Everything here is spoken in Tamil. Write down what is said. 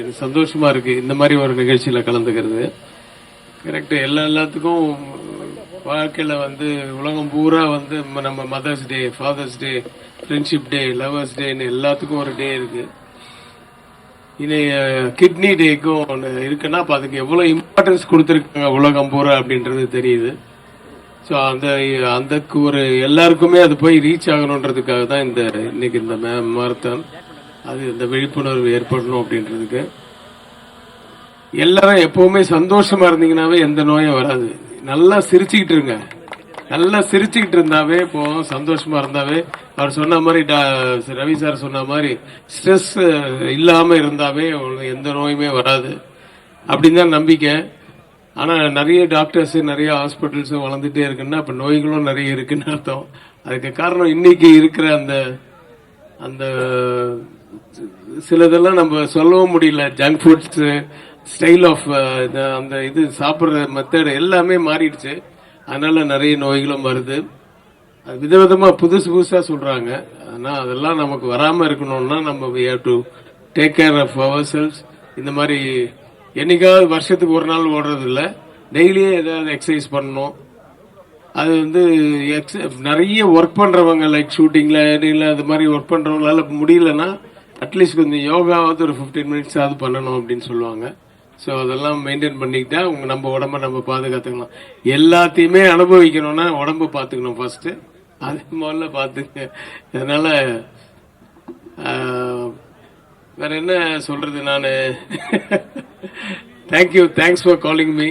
எனக்கு சந்தோஷமா இருக்கு. இந்த மாதிரி ஒரு நிகழ்ச்சியில கலந்துக்கிறது. கரெக்ட் எல்லா எல்லாத்துக்கும் வாழ்க்கையில வந்து உலகம் பூரா வந்து நம்ம mother's day father's day friendship day lovers டேன்னு எல்லாத்துக்கும் ஒரு டே இருக்கு. இது கிட்னி டேக்கும் ஒன்று இருக்குன்னா அப்போ அதுக்கு எவ்வளோ இம்பார்ட்டன்ஸ் கொடுத்துருக்காங்க உலகம் பூரா அப்படின்றது தெரியுது. ஸோ அந்த அந்த ஒரு எல்லாருக்குமே அது போய் ரீச் ஆகணுன்றதுக்காக தான் இந்த இன்னைக்கு இந்த மாரத்தான் அது இந்த விழிப்புணர்வு ஏற்படணும் அப்படின்றதுக்கு. எல்லாரும் எப்பவுமே சந்தோஷமா இருந்தீங்கன்னாவே எந்த நோயும் வராது. நல்லா சிரிச்சுக்கிட்டு இருங்க. நல்லா சிரிச்சுக்கிட்டு இருந்தாவே போதும் சந்தோஷமா இருந்தாவே அவர் சொன்ன மாதிரி டா- ரவி சார் சொன்ன மாதிரி ஸ்ட்ரெஸ் இல்லாம இருந்தாவே உங்களுக்கு எந்த நோயுமே வராது. அப்படின்னு தான் நம்பிக்கை. ஆனால் நிறைய டாக்டர்ஸ் நிறைய ஹாஸ்பிட்டல்ஸும் வளர்ந்துட்டே இருக்குன்னா அப்போ நோய்களும் நிறைய இருக்குன்னு அர்த்தம். அதுக்கு காரணம் இன்னைக்கு இருக்கிற அந்த அந்த சிலதெல்லாம் நம்ம சொல்லவும் முடியல. ஜங்க் ஃபுட்ஸு ஸ்டைல் ஆஃப் அந்த இது சாப்பிட்ற மெத்தடு எல்லாமே மாறிடுச்சு. அதனால் நிறைய நோய்களும் வருது. அது விதவிதமாக புதுசு புதுசாக சொல்கிறாங்க ஆனால் அதெல்லாம் நமக்கு வராமல் இருக்கணும்னா நம்ம we have to take care of ourselves இந்த மாதிரி என்னைக்காவது வருஷத்துக்கு ஒரு நாள் ஓடுறது இல்ல டெய்லியே ஏதாவது எக்ஸசைஸ் பண்ணணும். அது வந்து எக்ஸ் நிறைய ஒர்க் பண்ணுறவங்க லைக் ஷூட்டிங்கில் எடிங்ல அது மாதிரி ஒர்க் பண்ணுறவங்களால முடியலன்னா அட்லீஸ்ட் கொஞ்சம் யோகாவது ஒரு ஃபிஃப்டீன் மினிட்ஸாவது பண்ணணும் அப்படின்னு சொல்லுவாங்க. ஸோ அதெல்லாம் மெயின்டைன் பண்ணிக்கிட்டா உங்க நம்ம உடம்ப நம்ம பாதுகாத்துக்கலாம். எல்லாத்தையுமே அனுபவிக்கணும்னா உடம்ப பார்த்துக்கணும் ஃபர்ஸ்ட் அது முதல்ல பார்த்துக்க அதனால வேற என்ன சொல்றது நான்? Thank you thanks for calling me